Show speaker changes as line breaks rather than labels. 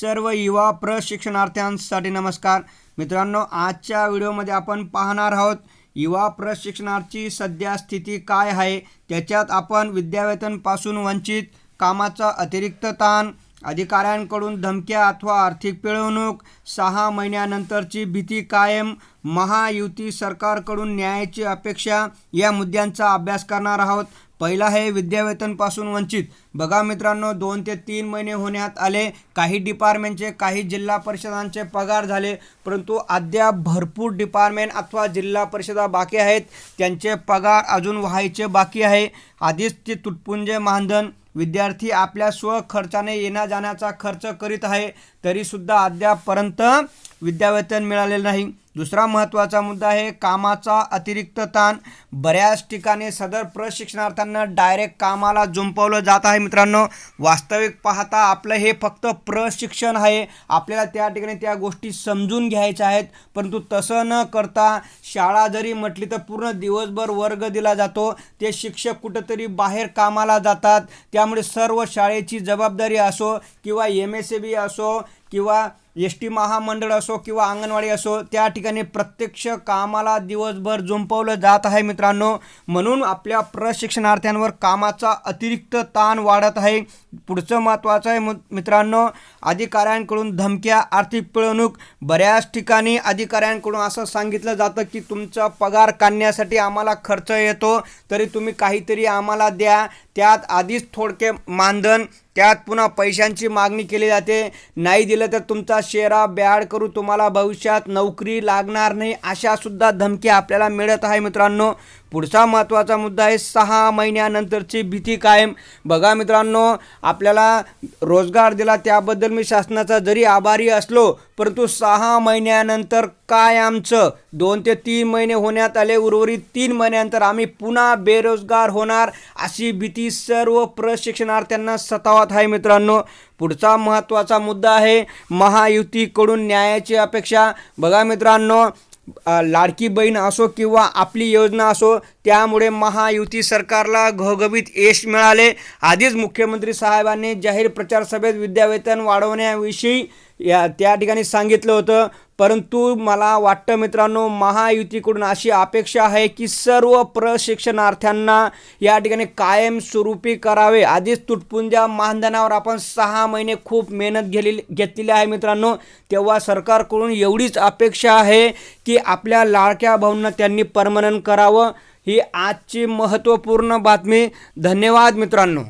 सर्व युवा प्रशिक्षणार्थ्यांसाठी नमस्कार. मित्रांनो आजच्या व्हिडिओमध्ये आपण पाहणार आहोत युवा प्रशिक्षणार्थी सध्या स्थिती काय आहे? त्याच्यात आपण विद्यावेतनपासून वंचित कामाचा अतिरिक्त ताण अधिकाऱ्यांकडून धमक्या अथवा आर्थिक पिळवणूक सहा महिन्यानंतरची भीती कायम महायुती सरकारकडून न्यायाची अपेक्षा या मुद्द्यांचा अभ्यास करणार आहोत. पहिला आहे विद्यावेतनपासून वंचित. बघा मित्रांनो दोन ते तीन महिने होण्यात आले. काही डिपार्टमेंटचे काही जिल्हा परिषदांचे पगार झाले. परंतु अद्याप भरपूर डिपार्टमेंट अथवा जिल्हा परिषदा बाकी आहेत. त्यांचे पगार अजून व्हायचे बाकी आहे. आधीच ते तुटपुंजे मानधन विद्यार्थी आपल्या स्वखर्चाने येण्या जाण्याचा खर्च करीत आहे. तरीसुद्धा अद्यापपर्यंत विद्यावेतन मिळालेलं नाही. दुसरा महत्त्वाचा मुद्दा आहे कामाचा अतिरिक्त ताण. बऱ्याच ठिकाणी सदर प्रशिक्षणार्थ्यांना डायरेक्ट कामाला जुंपवलं जात आहे मित्रांनो. वास्तविक पाहता आपलं हे फक्त प्रशिक्षण आहे. आपल्याला त्या ठिकाणी त्या गोष्टी समजून घ्यायच्या आहेत. परंतु तसं न करता शाळा जरी म्हटली तर पूर्ण दिवसभर वर्ग दिला जातो. ते शिक्षक कुठंतरी बाहेर कामाला जातात. त्यामुळे सर्व शाळेची जबाबदारी असो किंवा एम एस ए बी असो किंवा एस टी महामंडळ असो किंवा अंगणवाडी असो त्या ठिकाणी प्रत्यक्ष कामाला दिवसभर जुंपवलं जात आहे मित्रांनो. म्हणून आपल्या प्रशिक्षणार्थ्यांवर कामाचा अतिरिक्त ताण वाढत आहे. पुढचं महत्त्वाचं आहे मित्रांनो अधिकाऱ्यांकडून धमक्या आर्थिक पिळवणूक. बऱ्याच ठिकाणी अधिकाऱ्यांकडून असं सांगितलं जातं की तुमचा पगार काढण्यासाठी आम्हाला खर्च येतो तरी तुम्ही काहीतरी आम्हाला द्या. त्यात आधीच थोडके मानधन त्यात पुन्हा पैशांची मागणी केली जाते. नाही दिलं तर तुमचा शेरा बॅड करू तुम्हाला भविष्यात नोकरी लागणार नाही अशासुद्धा धमकी धमक्या आपल्याला मिळत आहे मित्रांनो. पुढचा महत्त्वाचा मुद्दा आहे सहा महिन्यानंतरची भीती कायम. बघा मित्रांनो आपल्याला रोजगार दिला त्याबद्दल मी शासनाचा जरी आभारी असलो परंतु सहा महिन्यानंतर काय आमचं? दोन ते तीन महिने होण्यात आले उर्वरित तीन महिन्यानंतर आम्ही पुन्हा बेरोजगार होणार अशी भीती सर्व प्रशिक्षणार्थ्यांना सतावत आहे मित्रांनो. पुढचा महत्त्वाचा मुद्दा आहे महायुतीकडून न्यायाची अपेक्षा. बघा मित्रांनो लाडकी बहीण असो किंवा आपली योजना असो त्यामुळे महायुती सरकारला घवघवीत यश मिळाले. आधीच मुख्यमंत्री साहेबांनी जाहीर प्रचार सभेत विद्यावेतन वाढवण्याविषयी या त्या ठिकाणी सांगितलं होतं. परंतु मला वाटतं मित्रांनो महायुतीकडून अशी अपेक्षा आहे की सर्व प्रशिक्षणार्थ्यांना या ठिकाणी कायमस्वरूपी करावे. आधीच तुटपुंज्या मानधनावर आपण सहा महिने खूप मेहनत घेलेली घेतलेली आहे मित्रांनो. तेव्हा सरकारकडून एवढीच अपेक्षा आहे की आपल्या लाडक्या भाऊंना त्यांनी परमनंट करावं. ही आजची महत्त्वपूर्ण बातमी. धन्यवाद मित्रांनो.